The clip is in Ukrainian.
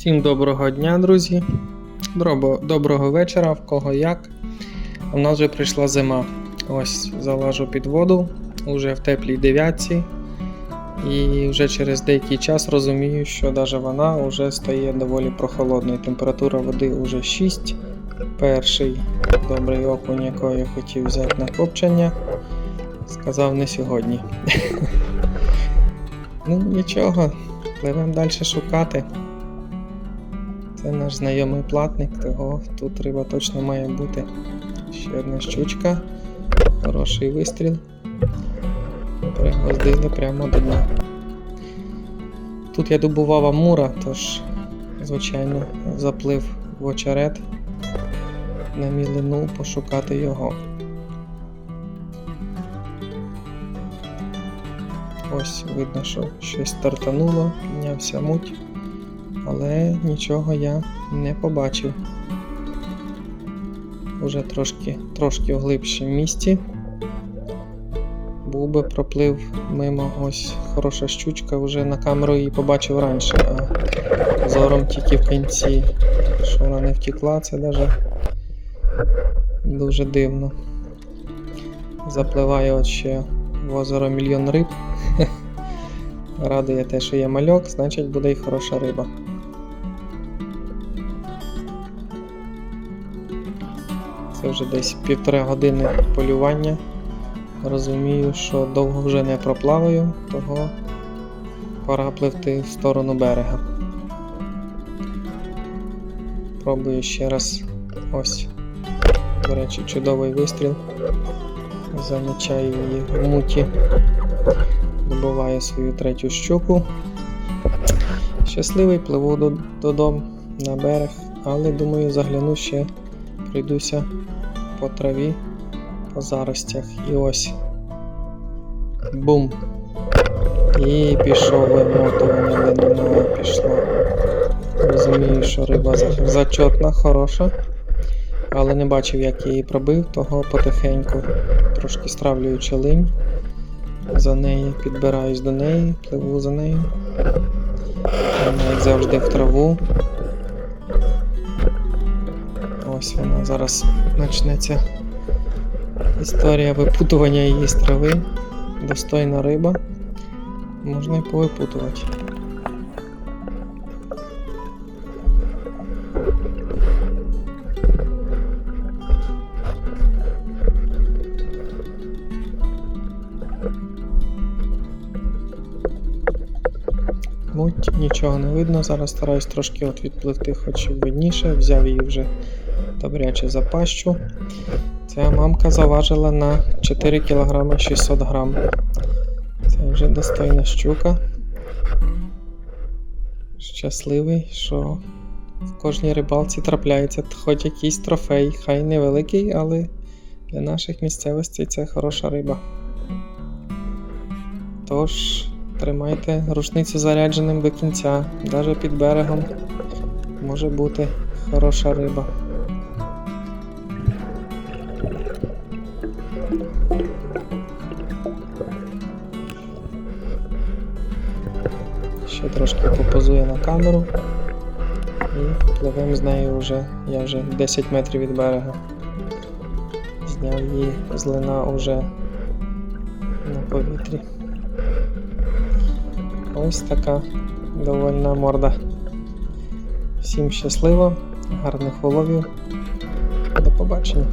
Всім доброго дня, друзі. Доброго вечора, в кого як. У нас вже прийшла зима. Ось залажу під воду, вже в теплій дев'ятці. І вже через деякий час розумію, що навіть вона вже стає доволі прохолодною. Температура води вже 6. Перший добрий окунь, якого я хотів взяти на копчення, сказав не сьогодні. Ну нічого, пливемо далі шукати. Це наш знайомий платник, того тут риба точно має бути. Ще одна щучка. Хороший вистріл. Пригвоздили прямо до дна. Тут я добував амура, тож, звичайно, заплив в очерет на мілину пошукати його. Ось видно, що щось стартануло, піднявся муть але нічого я не побачив. Уже трошки трошки в глибшому місці. Був би проплив мимо ось хороша щучка, вже на камеру її побачив раніше, а зором тільки в кінці. Що вона не втекла, це навіть дуже дивно. Запливає от ще в озеро мільйон риб. Радує те, що є мальок, значить буде й хороша риба. Це вже десь півтори години полювання. Розумію, що довго вже не проплаваю, того пора пливти в сторону берега. Пробую ще раз ось. До речі, чудовий вистріл. Замічаю її в муті. Добуваю свою третю щуку. Щасливий пливу до- додому на берег, але думаю, загляну ще, пройдуся по траві, по заростях. І ось. Бум! І пішов вимотування линного пішло. Розумію, що риба зачотна, хороша. Але не бачив, як я її пробив, того потихеньку, трошки стравлюючи линь. За неї підбираюсь до неї, пливу за нею. Вона, як завжди, в траву. Ось вона зараз почнеться історія випутування її з трави. Достойна риба. Можна і повипутувати. Муть, нічого не видно. Зараз стараюсь трошки от відпливти, хоч видніше. Взяв її вже добряче за пащу. Ця мамка заважила на 4 кг 600 грам. Це вже достойна щука. Щасливий, що в кожній рибалці трапляється хоч якийсь трофей, хай невеликий, але для наших місцевостей це хороша риба. Тож, тримайте рушницю зарядженим до кінця, навіть під берегом може бути хороша риба. Ще трошки попозує на камеру і пливемо з нею вже, я вже 10 метрів від берега. Зняв її з лина уже на повітрі. Ось така довольна морда. Всім щасливо, гарних уловів. До побачення.